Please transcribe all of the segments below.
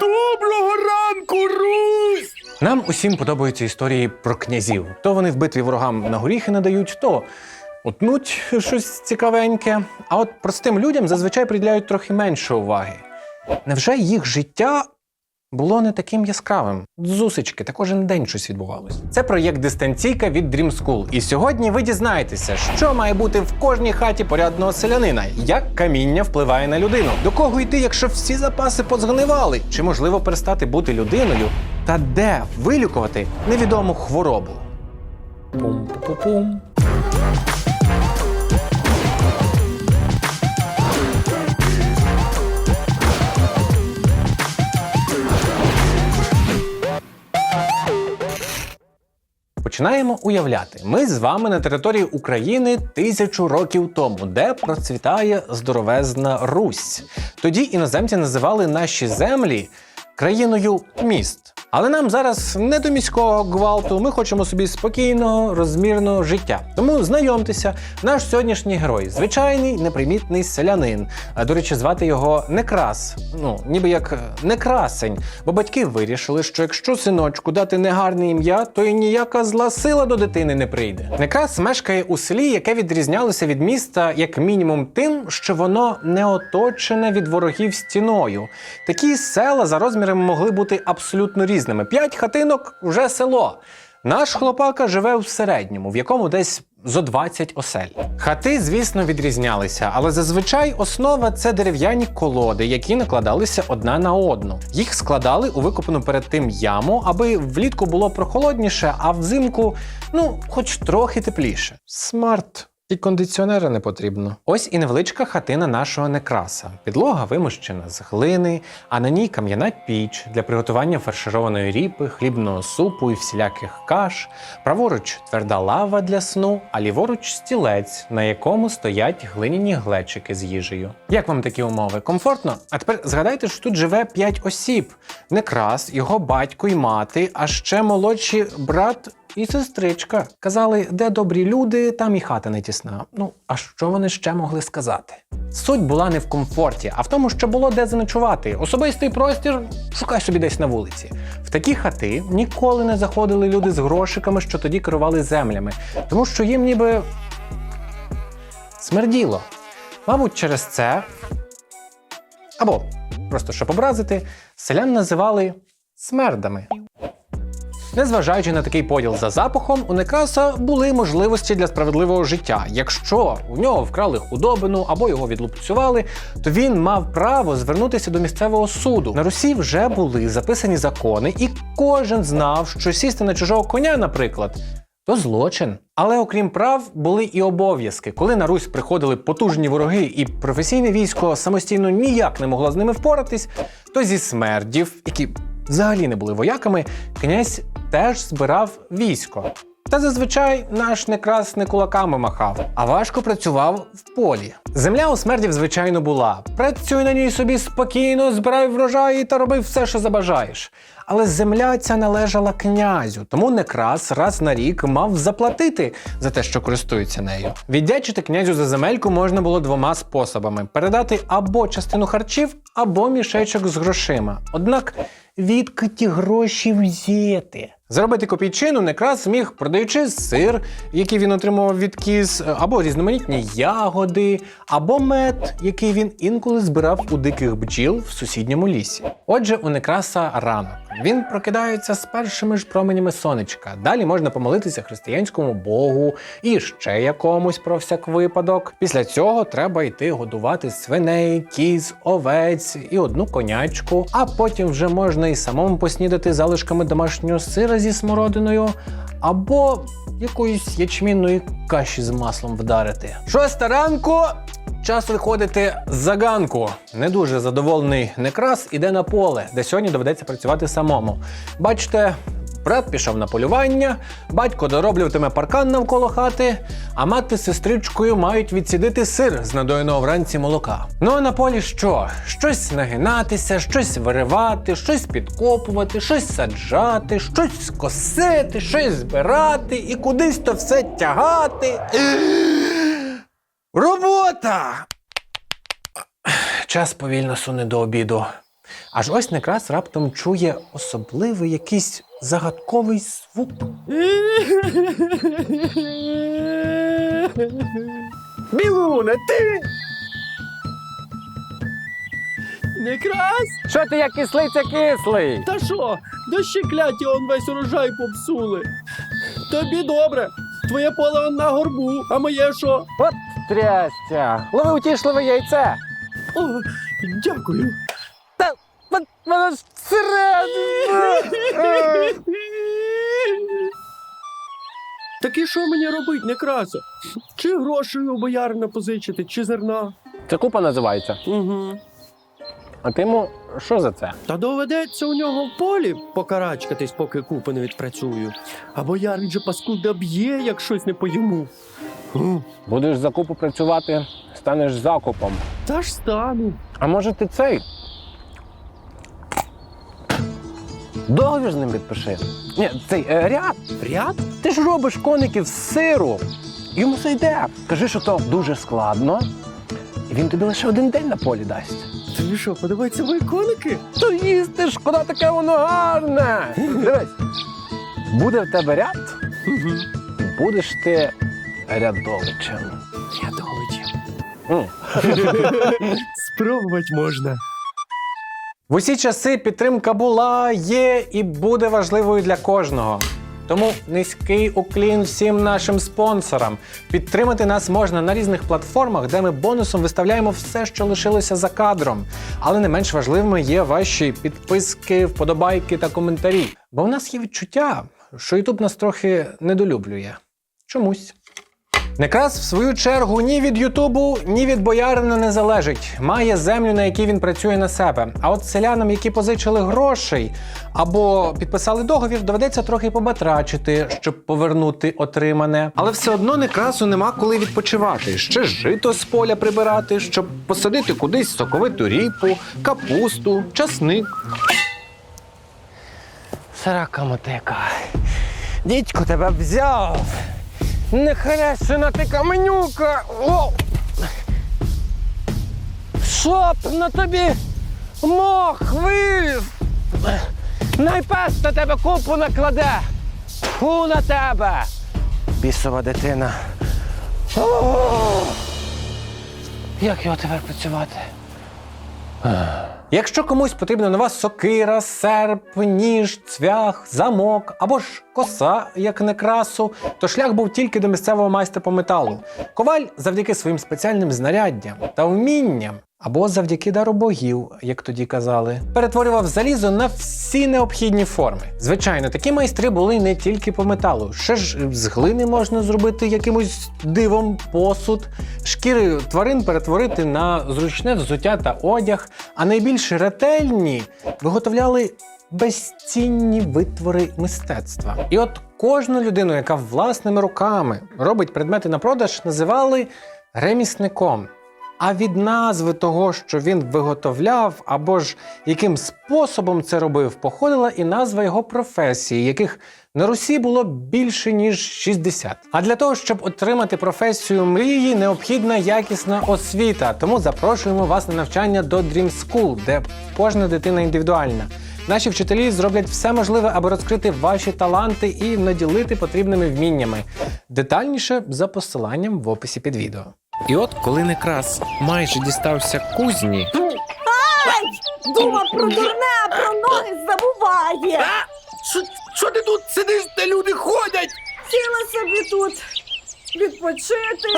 Доброго ранку, Русь! Нам усім подобаються історії про князів. То вони в битві ворогам на горіхи надають, то утнуть щось цікавеньке. А от простим людям зазвичай приділяють трохи менше уваги. Невже їх життя було не таким яскравим? Зусички, та кожен день щось відбувалось. Це проєкт дистанційка від Dream School. І сьогодні ви дізнаєтеся, що має бути в кожній хаті порядного селянина, як каміння впливає на людину, до кого йти, якщо всі запаси позгнивали, чи можливо перестати бути людиною, та де вилікувати невідому хворобу. Пум-пум-пум. Починаємо уявляти. Ми з вами на території України тисячу років тому, де процвітає здоровезна Русь. Тоді іноземці називали наші землі країною міст. Але нам зараз не до міського гвалту. Ми хочемо собі спокійного, розмірного життя. Тому знайомтеся, наш сьогоднішній герой звичайний непримітний селянин. До речі, звати його Некрас. Ну, ніби як е, Некрасень. Бо батьки вирішили, що якщо синочку дати негарне ім'я, то й ніяка зла сила до дитини не прийде. Некрас мешкає у селі, яке відрізнялося від міста як мінімум тим, що воно не оточене від ворогів стіною. Такі села за розмірами могли бути абсолютно різними. П'ять хатинок вже село. Наш хлопака живе в середньому, в якому десь зо 20 осель. Хати, звісно, відрізнялися, але зазвичай основа це дерев'яні колоди, які накладалися одна на одну. Їх складали у викопану перед тим яму, аби влітку було прохолодніше, а взимку, ну, хоч трохи тепліше. Смарт. І кондиціонера не потрібно. Ось і невеличка хатина нашого некраса. Підлога вимощена з глини, а на ній кам'яна піч для приготування фаршированої ріпи, хлібного супу і всіляких каш. Праворуч тверда лава для сну, а ліворуч стілець, на якому стоять глиняні глечики з їжею. Як вам такі умови? Комфортно? А тепер згадайте, що тут живе 5 осіб: некрас, його батько і мати, а ще молодші брат і сестричка. Казали, де добрі люди, там і хата не тісна. Ну, а що вони ще могли сказати? Суть була не в комфорті, а в тому, що було де заночувати. Особистий простір шукай собі десь на вулиці. В такі хати ніколи не заходили люди з грошиками, що тоді керували землями, тому що їм ніби смерділо. Мабуть, через це. Або просто щоб образити, селян називали смердами. Незважаючи на такий поділ за запахом, у Некраса були можливості для справедливого життя. Якщо у нього вкрали худобину або його відлупцювали, то він мав право звернутися до місцевого суду. На Русі вже були записані закони, і кожен знав, що сісти на чужого коня, наприклад. То злочин. Але окрім прав, були і обов'язки. Коли на Русь приходили потужні вороги, і професійне військо самостійно ніяк не могло з ними впоратись, то зі смердів, які взагалі не були вояками, князь теж збирав військо. Та зазвичай наш некрас не кулаками махав, а важко працював в полі. Земля у смердів, звичайно, була. Працюй на ній собі спокійно, збирай врожаї та роби все, що забажаєш. Але земля ця належала князю, тому некрас раз на рік мав заплатити за те, що користується нею. Віддячити князю за земельку можна було двома способами: передати або частину харчів, або мішечок з грошима. Однак відки ті гроші взяти? Заробити копійчину некрас зміг, продаючи сир, який він отримував від кіз, або різноманітні ягоди, або мед, який він інколи збирав у диких бджіл в сусідньому лісі. Отже, у некраса ранок. Він прокидається з першими ж променями сонечка. Далі можна помолитися християнському богу і ще якомусь про всяк випадок. Після цього треба йти годувати свиней, кіз, овець і одну конячку. А потім вже можна і самому поснідати залишками домашнього сира зі смородиною, або якоїсь ячмінної каші з маслом вдарити. Шоста ранку. Час виходити з заганку. Не дуже задоволений некрас іде на поле, де сьогодні доведеться працювати самому. Бачите, брат пішов на полювання, батько дороблюватиме паркан навколо хати, а мати з сестричкою мають відсідити сир з надоєного вранці молока. Ну а на полі що? Щось нагинатися, щось виривати, щось підкопувати, щось саджати, щось косити, щось збирати і кудись то все тягати. Робота! Час повільно суне до обіду. Аж ось Некрас раптом чує особливий якийсь загадковий звук. Білуна, ти! Не крас? Що ти як кислиця кислий? Та що? Дощі кляті он весь урожай попсули. Тобі добре. Твоє поле он на горбу, а моє що? От трястя! Лови утішливе яйце! О, дякую. Воно ж всередині! Так і що мені робить, не краса? Чи грошей у боярина позичити, чи зерна? Це купа називається. Угу. А ти йому що за це? Та доведеться у нього в полі покарачкатись, поки купи не відпрацюю. А боярин же паскуда б'є, як щось не по йому. Будеш за купу працювати, станеш закупом. Та ж стану. А може ти цей? Договір з ним підпиши. Ні, цей е, ряд. Ряд? Ти ж робиш коників з сиру. Йому це йде. Кажи, що то дуже складно. І він тобі лише один день на полі дасть. Тобі що, подобаються мої коники? То їсти ж, куди таке воно гарне. Дивись, буде в тебе ряд, будеш ти рядовичем. Рядовичем. М. Спробувати можна. В усі часи підтримка була, є і буде важливою для кожного. Тому низький уклін всім нашим спонсорам. Підтримати нас можна на різних платформах, де ми бонусом виставляємо все, що лишилося за кадром. Але не менш важливими є ваші підписки, вподобайки та коментарі. Бо в нас є відчуття, що YouTube нас трохи недолюблює. Чомусь. Некрас, в свою чергу, ні від Ютубу, ні від боярина не залежить. Має землю, на якій він працює на себе. А от селянам, які позичили грошей або підписали договір, доведеться трохи побатрачити, щоб повернути отримане. Але все одно Некрасу нема коли відпочивати. Ще жито з поля прибирати, щоб посадити кудись соковиту ріпу, капусту, часник. Срака мотика. Дідько тебе взяв. Нехрещена ти каменюка! О! Щоб на тобі мох виліз! Найпес на тебе купу накладе! Фу на тебе! Бісова дитина. О! Як його тепер працювати? Якщо комусь потрібна нова сокира, серп, ніж, цвях, замок або ж коса, як не красу, то шлях був тільки до місцевого майстра по металу. Коваль завдяки своїм спеціальним знаряддям та вмінням, або завдяки дару богів, як тоді казали, перетворював залізо на всі необхідні форми. Звичайно, такі майстри були не тільки по металу. Ще ж з глини можна зробити якимось дивом посуд, шкіри тварин перетворити на зручне взуття та одяг, а найбільш ретельні виготовляли безцінні витвори мистецтва. І от кожну людину, яка власними руками робить предмети на продаж, називали ремісником. А від назви того, що він виготовляв, або ж яким способом це робив, походила і назва його професії, яких на Русі було більше ніж 60. А для того, щоб отримати професію мрії, необхідна якісна освіта. Тому запрошуємо вас на навчання до Dream School, де кожна дитина індивідуальна. Наші вчителі зроблять все можливе, аби розкрити ваші таланти і наділити потрібними вміннями. Детальніше за посиланням в описі під відео. І от коли Некрас майже дістався кузні, Ай! Думав про дурне, а про ноги забуває. Що ти тут сидиш, де люди ходять? Сіла собі тут відпочити.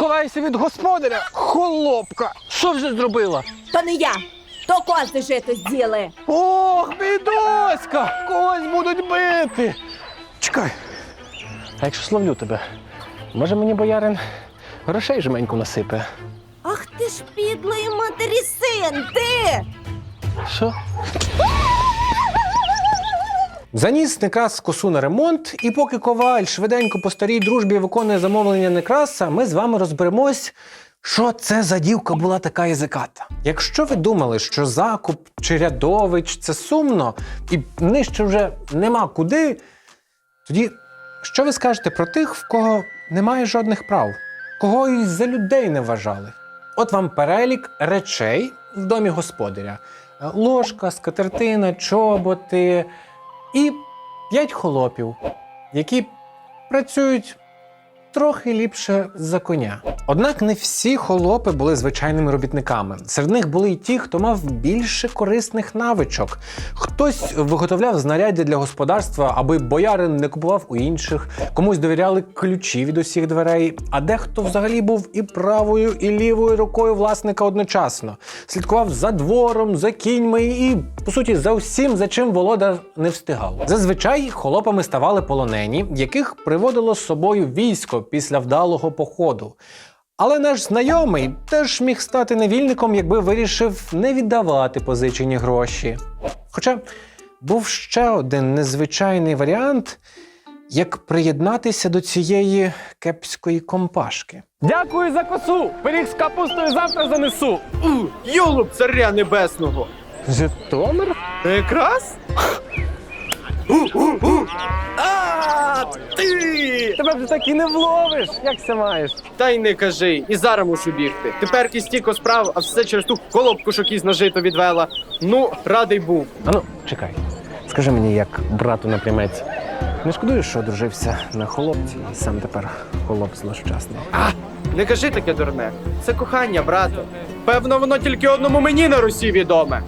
Ховайся від господаря, холопка! Що вже зробила? То не я, то кози жити зділи. Ох, бідоська! Когось будуть бити. Чекай. А якщо словлю тебе, може мені боярин грошей жменьку насипе? Ах ти ж підлої матері син, ти! Що? Заніс Некрас косу на ремонт, і поки коваль швиденько по старій дружбі виконує замовлення Некраса, ми з вами розберемось, що це за дівка була така язиката. Якщо ви думали, що закуп чи рядович це сумно, і нижче вже нема куди, тоді що ви скажете про тих, в кого немає жодних прав, кого і за людей не вважали? От вам перелік речей в домі господаря. ложка, скатертина, чоботи і п'ять холопів, які працюють трохи ліпше за коня. Однак не всі холопи були звичайними робітниками. Серед них були й ті, хто мав більше корисних навичок. Хтось виготовляв знаряддя для господарства, аби боярин не купував у інших, комусь довіряли ключі від усіх дверей, а дехто взагалі був і правою, і лівою рукою власника одночасно. Слідкував за двором, за кіньми і, по суті, за всім, за чим володар не встигав. Зазвичай холопами ставали полонені, яких приводило з собою військо після вдалого походу. Але наш знайомий теж міг стати невільником, якби вирішив не віддавати позичені гроші. Хоча був ще один незвичайний варіант, як приєднатися до цієї кепської компашки. Дякую за косу! Пиріг з капустою завтра занесу! У, Йолуб царя небесного! Житомир? Та якраз? А, ти! Тебе вже так і не вловиш! Як це маєш? Та й не кажи, і зараз мушу бігти. Тепер стільки справ, а все через ту колобку, що кіз на жито відвела. Ну, радий був. Ану, чекай. Скажи мені, як брату напрямець. Не шкодуєш, що одружився на холопці і сам тепер холоп злощасний. А, не кажи таке дурне. Це кохання, брате. Певно, воно тільки одному мені на Русі відоме.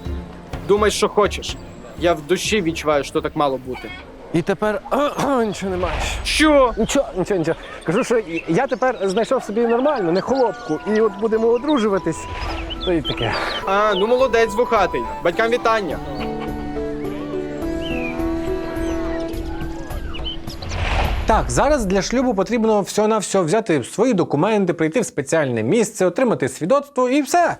Думай, що хочеш. Я в душі відчуваю, що так мало бути. І тепер нічого не маєш. Що? Нічого, нічого, нічого. Кажу, що я тепер знайшов собі нормальну, не холопку. І от будемо одружуватись. То і таке. А, ну молодець вухатий. Батькам вітання. Так, зараз для шлюбу потрібно всього-навсього взяти свої документи, прийти в спеціальне місце, отримати свідоцтво і все.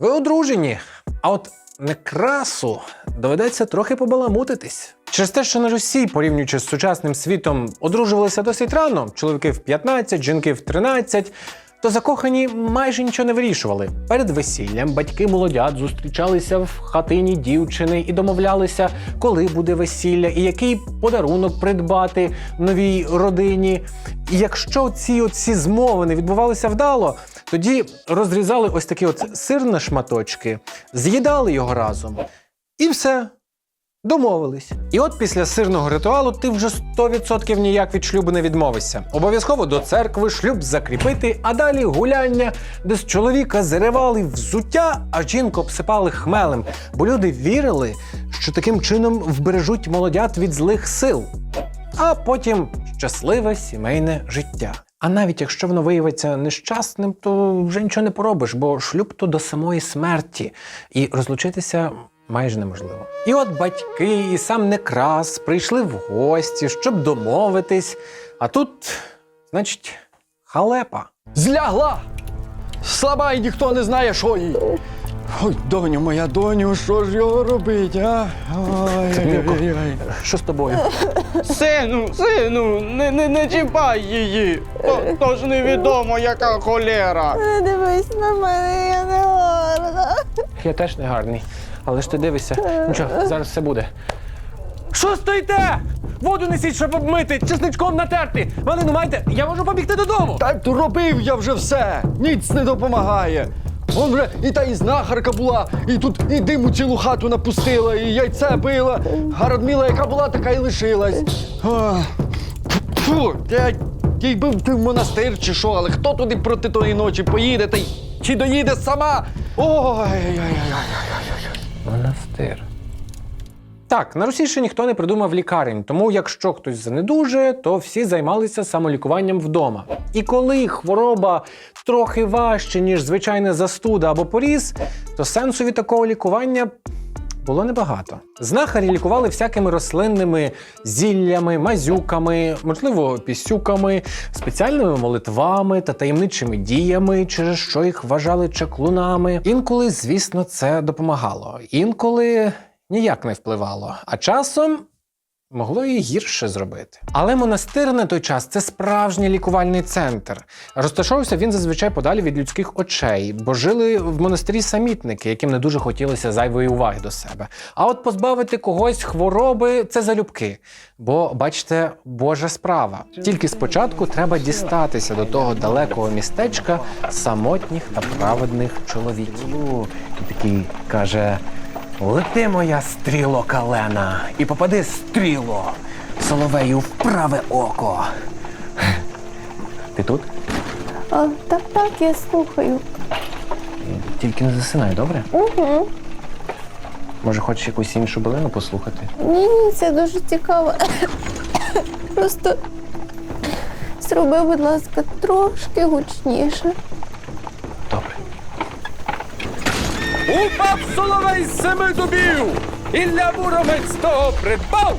Ви одружені. А от некрасу доведеться трохи побаламутитись. Через те, що на Росії, порівнюючи з сучасним світом, одружувалися досить рано, чоловіки в 15, жінки в 13, то закохані майже нічого не вирішували. Перед весіллям батьки молодят зустрічалися в хатині дівчини і домовлялися, коли буде весілля і який подарунок придбати новій родині. І якщо ці змови відбувалися вдало, тоді розрізали ось такі от сир на шматочки, з'їдали його разом, і все. Домовились. І от після сирного ритуалу ти вже 100% ніяк від шлюбу не відмовишся. Обов'язково до церкви шлюб закріпити, а далі гуляння, де з чоловіка заривали взуття, а жінку обсипали хмелем. Бо люди вірили, що таким чином вбережуть молодят від злих сил. А потім щасливе сімейне життя. А навіть якщо воно виявиться нещасним, то вже нічого не поробиш, бо шлюб то до самої смерті, і розлучитися майже неможливо. І от батьки і сам Некрас прийшли в гості, щоб домовитись. А тут, значить, халепа. Злягла! Слаба і ніхто не знає, що їй. Ой, доню, моя доню, що ж його робить, а? Ой, Тимірко. ой, ой. Що з тобою? Сину, сину, не, не, не чіпай її. То, то ж невідомо, яка холера. Не дивись на мене, я не гарна. Я теж не гарний. Але ж ти дивишся, нічого, зараз все буде. Що стоїте? Воду несіть, щоб обмити, чесничком натерти. Малину майте, я можу побігти додому. Так то робив я вже все, ніц не допомагає. Вон вже і та і знахарка була, і тут і диму цілу хату напустила, і яйце била. А Радміла, яка була, така й лишилась. А, Фу, я, їй би ти в монастир чи що, але хто туди проти тої ночі поїде та й чи доїде сама? Ой-ой-ой. Монастир. Так, на Русі ще ніхто не придумав лікарень, тому якщо хтось занедужує, то всі займалися самолікуванням вдома. І коли хвороба трохи важче, ніж звичайна застуда або поріз, то сенсу від такого лікування було небагато. Знахарі лікували всякими рослинними зіллями, мазюками, можливо, пісюками, спеціальними молитвами та таємничими діями, через що їх вважали чаклунами. Інколи, звісно, це допомагало, інколи ніяк не впливало, а часом. Могло і гірше зробити. Але монастир на той час це справжній лікувальний центр. Розташовувався він зазвичай подалі від людських очей, бо жили в монастирі самітники, яким не дуже хотілося зайвої уваги до себе. А от позбавити когось хвороби це залюбки. Бо, бачите, Божа справа. Тільки спочатку треба дістатися до того далекого містечка самотніх та праведних чоловіків. І такий каже: Лети, моя стріло калена, і попади стріло соловею в праве око. Ти тут? А, так, так, я слухаю. Тільки не засинай, добре? Угу. Може, хочеш якусь іншу билину послухати? Ні, ні, це дуже цікаво. Просто зроби, будь ласка, трошки гучніше. Добре. Упав соловей семи дубів! Ілля Муромець того придбав!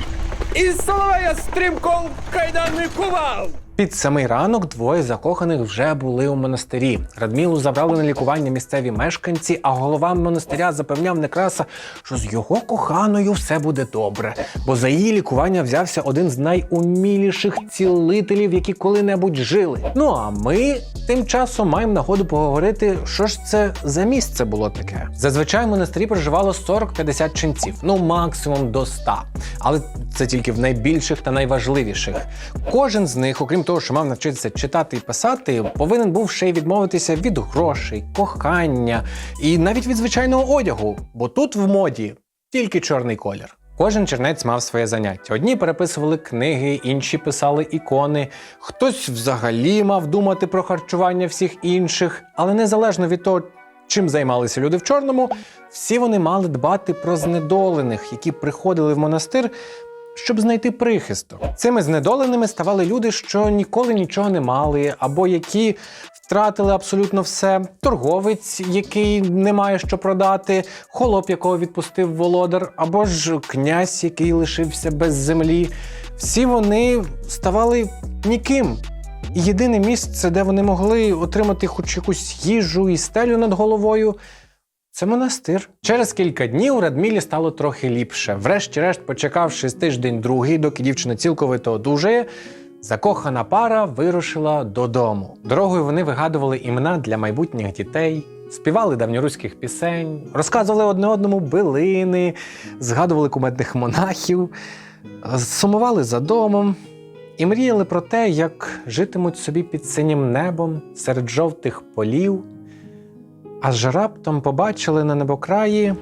І соловея стрімко в кайдани кував! Під самий ранок двоє закоханих вже були у монастирі. Радмілу забрали на лікування місцеві мешканці, а голова монастиря запевняв Некраса, що з його коханою все буде добре, бо за її лікування взявся один з найуміліших цілителів, які коли-небудь жили. Ну а ми тим часом маємо нагоду поговорити, що ж це за місце було таке. Зазвичай в монастирі проживало 40-50 ченців, ну максимум до 100. Але це тільки в найбільших та найважливіших. Кожен з них, окрім того, що мав навчитися читати і писати, повинен був ще й відмовитися від грошей, кохання і навіть від звичайного одягу, бо тут в моді тільки чорний колір. Кожен чернець мав своє заняття. Одні переписували книги, інші писали ікони, хтось взагалі мав думати про харчування всіх інших, але незалежно від того, чим займалися люди в чорному, всі вони мали дбати про знедолених, які приходили в монастир, щоб знайти прихисток. Цими знедоленими ставали люди, що ніколи нічого не мали, або які втратили абсолютно все. Торговець, який не має що продати, холоп, якого відпустив володар, або ж князь, який лишився без землі. Всі вони ставали ніким. І єдине місце, де вони могли отримати хоч якусь їжу і стелю над головою, це монастир. Через кілька днів Радмілі стало трохи ліпше. Врешті-решт, почекавши тиждень другий, доки дівчина цілковито одужає, закохана пара вирушила додому. Дорогою вони вигадували імена для майбутніх дітей, співали давньоруських пісень, розказували одне одному билини, згадували кумедних монахів, сумували за домом. І мріяли про те, як житимуть собі під синім небом серед жовтих полів, аж раптом побачили на небокраї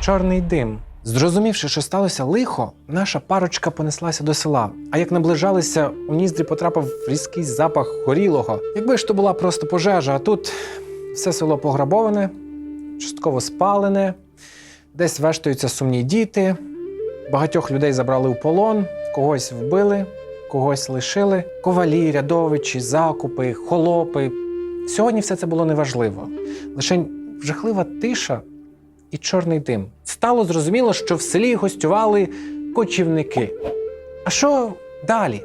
чорний дим. Зрозумівши, що сталося лихо, наша парочка понеслася до села. А як наближалися, у ніздрі потрапив різкий запах горілого. Якби ж то була просто пожежа, а тут все село пограбоване, частково спалене, десь вештаються сумні діти, багатьох людей забрали у полон, когось вбили, когось лишили. Ковалі, рядовичі, закупи, холопи. Сьогодні все це було неважливо. Лише жахлива тиша і чорний дим. Стало зрозуміло, що в селі гостювали кочівники. А що далі?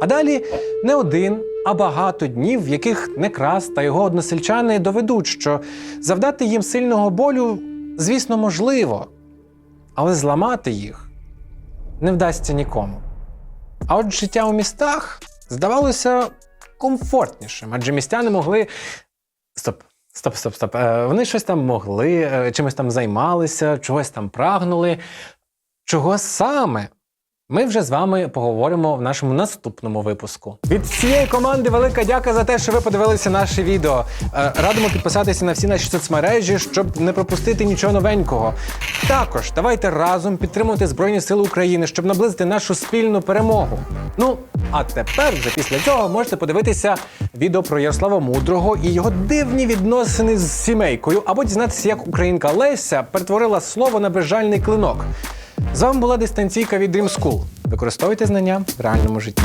А далі не один, а багато днів, в яких Некрас та його односельчани доведуть, що завдати їм сильного болю, звісно, можливо, але зламати їх не вдасться нікому. А от життя у містах здавалося комфортнішим, адже містяни могли. Стоп, стоп, стоп, стоп. Е, вони щось там могли, е, чимось там займалися, чогось там прагнули. Чого саме? Ми вже з вами поговоримо в нашому наступному випуску. Від всієї команди велика дяка за те, що ви подивилися наше відео. Е, Радимо підписатися на всі наші соцмережі, щоб не пропустити нічого новенького. Також давайте разом підтримувати Збройні Сили України, щоб наблизити нашу спільну перемогу. Ну, а тепер, вже після цього, можете подивитися відео про Ярослава Мудрого і його дивні відносини з сімейкою, або дізнатися, як українка Леся перетворила слово на безжальний клинок. З вами була дистанційка від Dream School. Використовуйте знання в реальному житті.